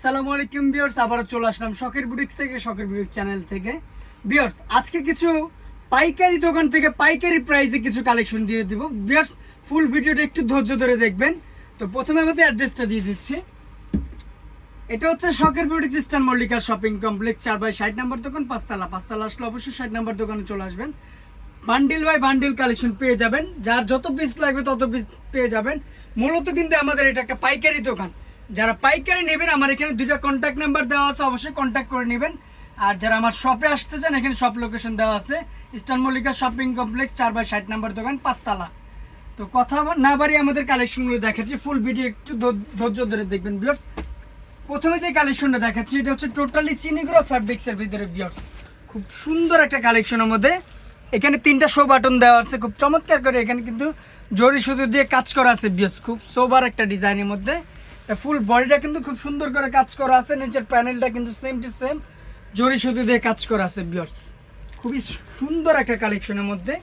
আসসালামু আলাইকুম বিয়ার্স আবারও চলে আসলাম শখের বুটিক্স থেকে, শখের বুটিক চ্যানেল থেকে। বিয়ার্স আজকে কিছু পাইকারি দোকান থেকে পাইকারি প্রাইসে কিছু কালেকশন দিয়ে দিব। বিয়ার্স ফুল ভিডিওটা একটু ধৈর্য ধরে দেখবেন। তো প্রথমে আমাদের অ্যাড্রেসটা দিয়ে দিচ্ছি। এটা হচ্ছে শখের boutiques Eastern Mallika shopping complex, চার বাই ষাট নম্বর দোকান, পাঁচতলা। পাঁচতলা আসলে অবশ্যই ষাট নম্বর দোকানে চলে আসবেন। বান্ডিল বাই বান্ডিল কালেকশন পেয়ে যাবেন। যার যত পিস লাগবে তত পিস পেয়ে যাবেন। মূলত কিন্তু আমাদের এটা একটা পাইকারি দোকান। যারা পাইকারি নেবেন, আমার এখানে দুইটা কন্ট্যাক্ট নাম্বার দেওয়া আছে, অবশ্যই কন্ট্যাক্ট করে নেবেন। আর যারা আমার শপে আসতে চান, এখানে শপ লোকেশন দেওয়া আছে। ইস্টার্ন মল্লিকা শপিং কমপ্লেক্স চার বাই ষাট নাম্বার দোকান, পাঁচতলা। তো কথা না বাড়ি আমাদের কালেকশনগুলো দেখাচ্ছি। ফুল ভিডিও একটু ধৈর্য ধরে দেখবেন বিয়ার্স প্রথমে যে কালেকশনটা দেখাচ্ছি, এটা হচ্ছে টোটালি চিনিগুলো ফ্যাব্রিক্সের ভিতরে বিয়ার্স খুব সুন্দর একটা কালেকশনের মধ্যে এখানে তিনটা শো বাটন দেওয়া আছে, খুব চমৎকার করে। এখানে কিন্তু জরি সুতো দিয়ে কাজ করা আছে বিয়ার্স খুব সোবার একটা ডিজাইনের মধ্যে। ফুল বডিটা কিন্তু খুব সুন্দর করে কাজ করা আছে, নিচের প্যানেলটা কিন্তু সেম টু সেম জরি সুতো দিয়ে কাজ করা আছে বিয়ার্স খুবই সুন্দর একটা কালেকশনের মধ্যে।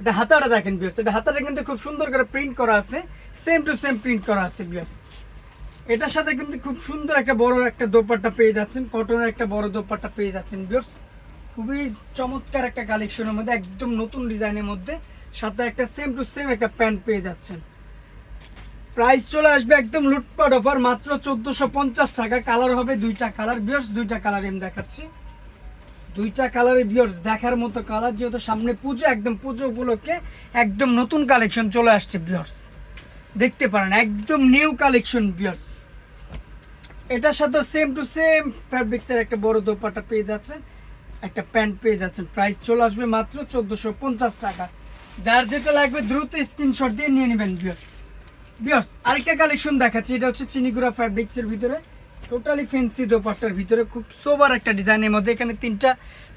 এটা হাতাটা দেখেন বিয়ার্স এটা হাতাটা কিন্তু খুব সুন্দর করে প্রিন্ট করা আছে সেম টু সেম প্রিন্ট করা আছে বিয়ার্স এটার সাথে কিন্তু খুব সুন্দর একটা বড় একটা দোপাট্টা পেয়ে যাচ্ছেন কটনের একটা বড় দোপাট্টা পেয়ে যাচ্ছেন বিয়ার্স খুবই চমৎকার একটা কালেকশনের মধ্যে, একদম নতুন ডিজাইনের মধ্যে, সাথে একটা সেম টু সেম একটা প্যান্ট পেয়ে যাচ্ছেন। প্রাইস চলে আসবে একদম লুটপাট অফার, মাত্র চোদ্দোশো পঞ্চাশ টাকা। কালার হবে দুইটা কালার বিয়ার্স দুইটা কালার আমি দেখাচ্ছি। দুইটা কালারের বিয়ার্স দেখার মতো কালার, যেহেতু সামনে পুজো, একদম পুজো উপলক্ষে একদম নতুন কালেকশন চলে আসছে বিয়ার্স দেখতে পারেন, একদম নিউ কালেকশন বিয়ার্স এটার সাথে সেম টু সেম ফ্যাব্রিক্সের একটা বড় দোপাটা পেয়ে যাচ্ছেন। একটা প্যান্ট পেয়ে যাচ্ছেন। প্রাইস চলে আসবে মাত্র চোদ্দোশো পঞ্চাশ টাকা। যার যেটা লাগবে দ্রুত স্ক্রিনশট দিয়ে নিয়ে নেবেন বিয়ার্স বিয়ার্স আরেকটা কালেকশন দেখাচ্ছি। এটা হচ্ছে চিনিগুড়া ফ্যাব্রিক্সের ভিতরে। টোটালি ফেন্সি দোপাট্টার ভিতরে। খুব সোবার একটা ডিজাইনের মধ্যে। এখানে তিনটা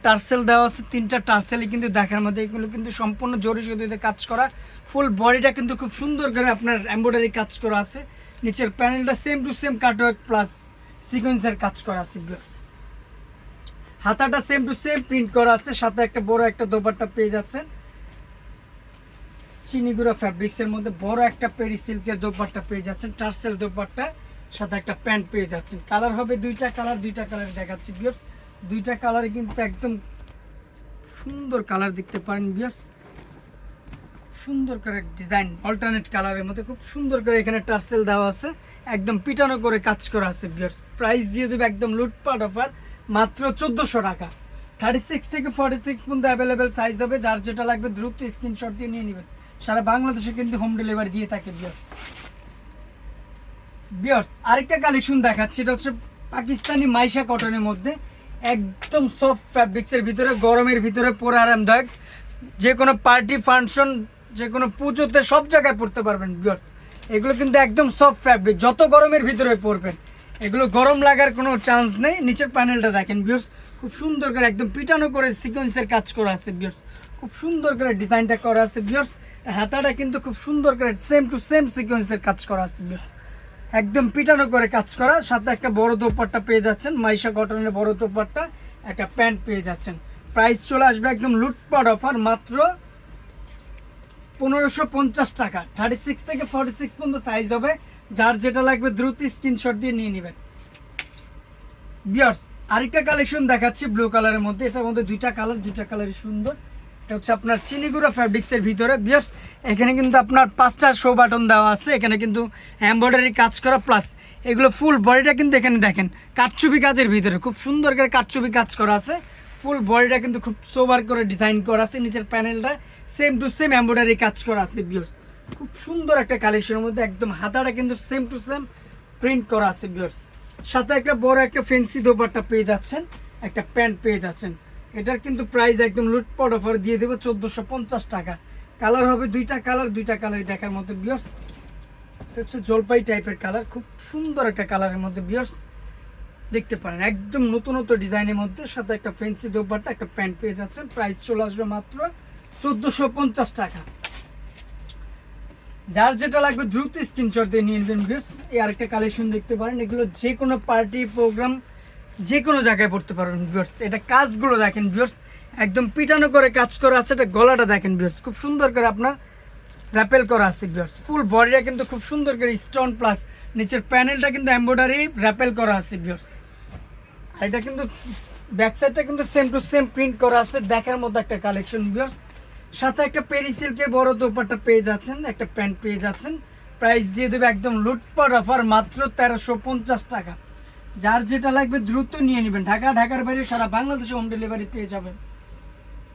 টার্সেল দেওয়া আছে। তিনটা টার্সেলই কিন্তু দেখার মধ্যে। এগুলো কিন্তু সম্পূর্ণ জরি সুতিতে কাজ করা। ফুল বডিটা কিন্তু খুব সুন্দর করে আপনার এমব্রয়ডারি কাজ করা আছে। নিচের প্যানেলটা same to same cutwork plus সিকোয়েন্সের কাজ করা আছে বিয়ার্স হাতাটা সেম টু সেম প্রিন্ট করা আছে, সাথে একটা বড় একটা দোপাট্টা পেয়ে যাচ্ছেন। চিনিগুড়া ফ্যাব্রিক্সের মধ্যে বড় একটা পেরি সিল্কের দোপাট্টা পেয়ে যাচ্ছেন টার্সেল দোপাট্টা, সাথে একটা প্যান্ট পেয়ে যাচ্ছেন। কালার হবে দুইটা কালার দুইটা কালার দেখাচ্ছি বিয়ার্স দুইটা কালারে কিন্তু একদম সুন্দর কালার দেখতে পারেন বিয়ার্স সুন্দর করে ডিজাইন অল্টারনেট কালারের মধ্যে খুব সুন্দর করে এখানে টার্সেল দেওয়া আছে। একদম পিটানো করে কাজ করা আছে বিয়ার্স প্রাইস দিয়ে দেবে একদম লুটপাট অফার মাত্র চোদ্দোশো টাকা। থার্টি সিক্স থেকে ফর্টি সিক্স পর্যন্ত অ্যাভেলেবেল সাইজ হবে, যার যেটা লাগবে দ্রুত স্ক্রিনশট দিয়ে নিয়ে নেবেন। সারা বাংলাদেশে কিন্তু হোম ডেলিভারি দিয়ে থাকে বিয়ার্স বিয়ার্স আরেকটা কালেকশন দেখাচ্ছি, এটা হচ্ছে পাকিস্তানি মাইশা কটনের মধ্যে। একদম সফট ফ্যাব্রিক্সের ভিতরে, গরমের ভিতরে, পরে আরামদায়ক। যে কোনো পার্টি ফাংশন যে কোনো পুজোতে সব জায়গায় পড়তে পারবেন বিয়ার্স এগুলো কিন্তু একদম সফট ফ্যাব্রিক যত গরমের ভিতরে পরবেন। এগুলো গরম লাগার কোনো চান্স নেই। নিচের প্যানেলটা দেখেন বিয়ার্স খুব সুন্দর করে একদম পিটানো করে সিকোয়েন্সের কাজ করা আছে বিয়ার্স খুব সুন্দর করে ডিজাইনটা করা আছে বিয়ার্স হাতাটা কিন্তু খুব সুন্দর করে সেম টু সেম সিকোয়েন্সের কাজ করা আছে বিয়ার্স একদম পিটানো করে কাজ করা। সাথে একটা বড় দোপাট্টা পেয়ে যাচ্ছেন, মাইশা কটনের বড় দোপাট্টা। একটা প্যান্ট পেয়ে যাচ্ছেন। প্রাইস চলে আসবে একদম লুটপাট অফার মাত্র পনেরোশো পঞ্চাশ টাকা। থার্টি সিক্স থেকে ফর্টি সিক্স পর্যন্ত সাইজ হবে। যার যেটা লাগবে দ্রুত স্ক্রিনশট দিয়ে নিয়ে নেবেন। বিয়ার্স আরেকটা কালেকশন দেখাচ্ছি ব্লু কালারের মধ্যে। এটার মধ্যে দুইটা কালার দুইটা কালারই সুন্দর। এটা হচ্ছে আপনার চিনিগুড়া ফ্যাব্রিক্সের ভিতরে। বিয়ার্স এখানে কিন্তু আপনার পাঁচটা শো বাটন দেওয়া আছে। এখানে কিন্তু এমব্রয়ডারি কাজ করা প্লাস এগুলো ফুল বডিটা কিন্তু এখানে দেখেন। কাঠচুপি কাজের ভিতরে। খুব সুন্দর করে কাঠচুপি কাজ করা আছে। ফুল বডিটা কিন্তু খুব সোবার করে ডিজাইন করা আছে, নিচের প্যানেলটা সেম টু সেম এমব্রয়ডারি কাজ করা আছে বিয়ার্স খুব সুন্দর একটা কালেকশনের মধ্যে একদম হাতাটা কিন্তু সেম টু সেম প্রিন্ট করা আছে বিয়ার্স সাথে একটা বড় একটা ফেন্সি দোপাট্টা পেয়ে যাচ্ছেন, একটা প্যান্ট পেয়ে যাচ্ছেন। এটার কিন্তু প্রাইস একদম লুটপট অফার দিয়ে দেবো, চোদ্দোশো পঞ্চাশ টাকা। কালার হবে দুইটা কালার দুইটা কালার দেখার বিয়ার্স এটা হচ্ছে জলপাই টাইপের কালার খুব সুন্দর একটা কালারের মধ্যে বিয়ার্স দেখতে পারেন। একদম নতুন নতুন ডিজাইনের মধ্যে, সাথে একটা ফেন্সি দোপাট্টা, একটা প্যান্ট পেয়ে যাচ্ছেন। প্রাইস চলে আসবে মাত্র চোদ্দোশো পঞ্চাশ টাকা। যার যেটা লাগবে দ্রুত স্ক্রিনশট দিয়ে নিয়ে নেবেন ভিউস এই আরেকটা কালেকশন দেখতে পারেন। এগুলো যে কোনো পার্টি প্রোগ্রাম যে কোনো জায়গায় পড়তে পারেন ভিউস এটা কাজগুলো দেখেন ভিউস একদম পিটানো করে কাজ করা আছে, এটা গলাটা দেখেন ভিউস খুব সুন্দর করে আপনার র্যাপেল করা আছে বিয়ার্স ফুল বডিটা কিন্তু খুব সুন্দর করে স্টোন প্লাস নিচের প্যানেলটা কিন্তু এমব্রয়ডারি র্যাপেল করা আছে বিয়ার্স আর এটা কিন্তু ব্যাক সাইডটা কিন্তু সেম টু সেম প্রিন্ট করা আছে, দেখার মতো একটা কালেকশন বিয়ার্স সাথে একটা পেরি সিল্কের বড় দোপাট্টা পেয়ে যাচ্ছেন, একটা প্যান্ট পেয়ে যাচ্ছেন। প্রাইস দিয়ে দেবে একদম লুটপাট অফার মাত্র তেরোশো পঞ্চাশ টাকা। যার যেটা লাগবে দ্রুত নিয়ে নেবেন। ঢাকা, ঢাকার বাইরে সারা বাংলাদেশে হোম ডেলিভারি পেয়ে যাবেন।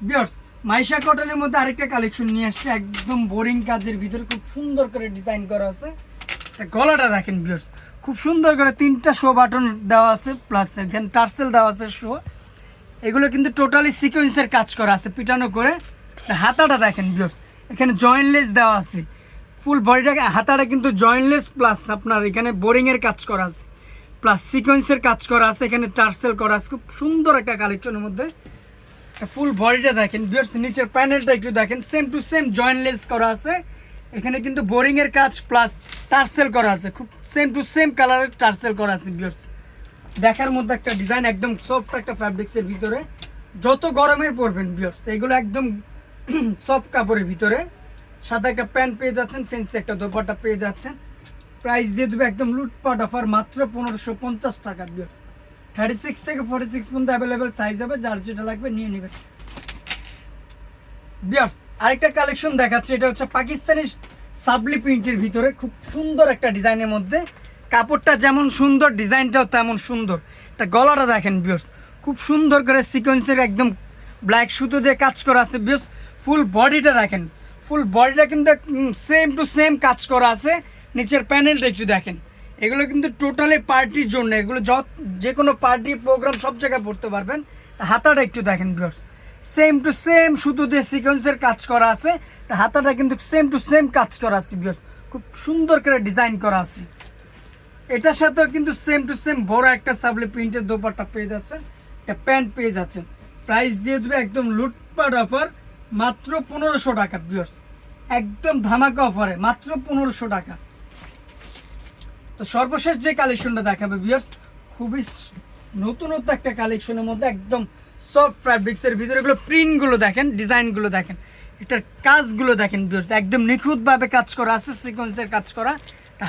বিয়ার্স মাইশা কটনের মধ্যে আরেকটা কালেকশন নিয়ে আসছে। একদম বোরিং কাজের ভিতরে খুব সুন্দর করে ডিজাইন করা আছে। গলাটা দেখেন বিয়ার্স খুব সুন্দর করে তিনটা শো বাটন দেওয়া আছে প্লাস এখানে টার্সেল দেওয়া আছে শো এগুলো কিন্তু টোটালি সিকোয়েন্সের কাজ করা আছে, পিটানো করে। হাতাটা দেখেন বিয়ার্স এখানে জয়েন্টলেস দেওয়া আছে। ফুল বডিটাকে হাতাটা কিন্তু জয়েন্টলেস প্লাস আপনার এখানে বোরিংয়ের কাজ করা আছে। প্লাস সিকোয়েন্সের কাজ করা আছে, এখানে টার্সেল করা আছে। খুব সুন্দর একটা কালেকশনের মধ্যে। ফুল বডিটা দেখেন, বিয়ার্স, নিচের প্যানেলটা একটু দেখেন সেম টু সেম জয়েন্টলেস করা আছে। এখানে কিন্তু বোরিং এর কাজ প্লাস টার্সেল করা আছে, খুব সেম টু সেম কালারের টার্সেল করা আছে, বিয়ার্স। দেখার মধ্যে একটা ডিজাইন একদম সফট একটা ফ্যাব্রিক্সের ভিতরে। যত গরমের পরবেন, বিয়ার্স, এগুলো একদম সফট কাপড়ের ভিতরে। সাথে একটা প্যান্ট পেয়ে যাচ্ছেন ফেন্সি একটা দোপাট্টা পেয়ে যাচ্ছেন। প্রাইস দিয়ে দেবে একদম লুটপাট অফার মাত্র পনেরোশো পঞ্চাশ টাকা, বিয়ার্স। থার্টি সিক্স থেকে ফোর্টি সিক্স পর্যন্ত অ্যাভেলেবেল সাইজ হবে, যার যেটা লাগবে নিয়ে নেবেন বিয়ার্স আরেকটা কালেকশন দেখাচ্ছে, এটা হচ্ছে পাকিস্তানি সাবলি প্রিন্টের ভিতরে, খুব সুন্দর একটা ডিজাইনের মধ্যে। কাপড়টা যেমন সুন্দর, ডিজাইনটাও তেমন সুন্দর। এটা গলাটা দেখেন বিয়ার্স খুব সুন্দর করে সিকোয়েন্সের একদম ব্ল্যাক সুতো দিয়ে কাজ করা আছে বিয়ার্স ফুল বডিটা দেখেন। ফুল বডিটা কিন্তু সেম টু সেম কাজ করা আছে। নিচের প্যানেলটা একটু দেখেন। এগুলো কিন্তু টোটালি পার্টির জন্য। এগুলো যত যে কোনো পার্টি প্রোগ্রাম সব জায়গায় পড়তে পারবেন। হাতাটা একটু দেখেন বিয়ার্স সেম টু সেম শুধু দিয়ে সিকোয়েন্সের কাজ করা আছে, হাতাটা কিন্তু সেম টু সেম কাজ করা আছে বিয়ার্স খুব সুন্দর করে ডিজাইন করা আছে। এটার সাথেও কিন্তু সেম টু সেম বড় একটা সাবলে প্রিন্টের দোপাট্টা পেয়ে যাচ্ছেন। একটা প্যান্ট পেয়ে যাচ্ছেন। প্রাইস দিয়ে দেবে একদম লুটপাট অফার মাত্র পনেরোশো টাকা বিয়ার্স একদম ধামাকা অফারে মাত্র পনেরোশো টাকা। তো সর্বশেষ যে কালেকশনটা দেখাবে বিয়ার্স খুবই নতুনত্ব একটা কালেকশনের মধ্যে একদম সফট ফ্যাব্রিক্সের ভিতরে এগুলো প্রিন্টগুলো দেখেন ডিজাইনগুলো দেখেন, এটার কাজগুলো দেখেন বিয়ার্স একদম নিখুঁতভাবে কাজ করা আছে সিকোয়েন্সের কাজ করা।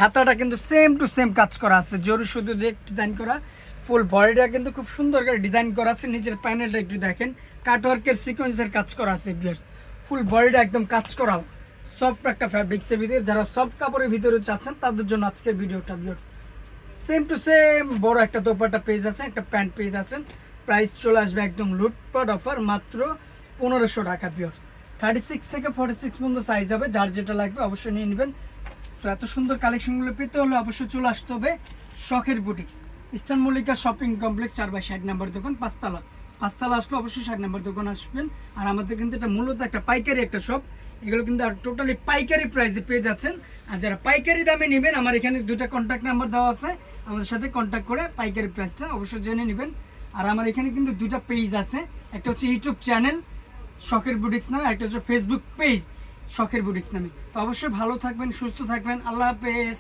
হাতাটা কিন্তু সেম টু সেম কাজ করা আছে জরুরি শুধু দিয়ে ডিজাইন করা। ফুল বডিটা কিন্তু খুব সুন্দর করে ডিজাইন করা আছে নিচের প্যানেলটা একটু দেখেন। কাটওয়ার্কের সিকোয়েন্সের কাজ করা আছে বিয়ার্স ফুল বডিটা একদম কাজ করাও। সফট একটা ফ্যাব্রিক্সের ভিতরে, যারা সফট কাপড়ের ভিতরে চাচ্ছেন, তাদের জন্য আজকের ভিডিওটা বিয়ার্স সেম টু সেম বড় একটা দোপাটা পেয়ে যাচ্ছেন একটা প্যান্ট পেয়ে যাচ্ছেন প্রাইস চলে আসবে একদম লুটপাট অফার মাত্র পনেরোশো টাকা পিওর থার্টি সিক্স থেকে ফর্টি সিক্স পর্যন্ত সাইজ হবে, যার যেটা লাগবে অবশ্যই নিয়ে নেবেন। তো এত সুন্দর কালেকশনগুলো পেতে হলে অবশ্যই চলে আসতে হবে শখের boutiques Eastern Mallika shopping complex চার বাই ষাট নাম্বার দোকান, পাঁচতলা। পাঁচতলা আসলে অবশ্যই ষাট নাম্বার দোকান আসবেন। আর আমাদের কিন্তু এটা মূলত একটা পাইকারি একটা শপ এগুলো কিন্তু আর টোটালি পাইকারি প্রাইসে পেয়ে যাচ্ছেন। আর যারা পাইকারি দামে নেবেন, আমার এখানে দুটা কন্ট্যাক্ট নাম্বার দেওয়া আছে। আমাদের সাথে কন্ট্যাক্ট করে পাইকারি প্রাইসটা অবশ্যই জেনে নেবেন। আর আমার এখানে কিন্তু দুটা পেজ আছে। একটা হচ্ছে ইউটিউব চ্যানেল শখের বুটিক্স নামে একটা হচ্ছে ফেসবুক পেজ শখের বুটিক্স নামে। তো অবশ্যই ভালো থাকবেন, সুস্থ থাকবেন। আল্লাহ হাফেজ।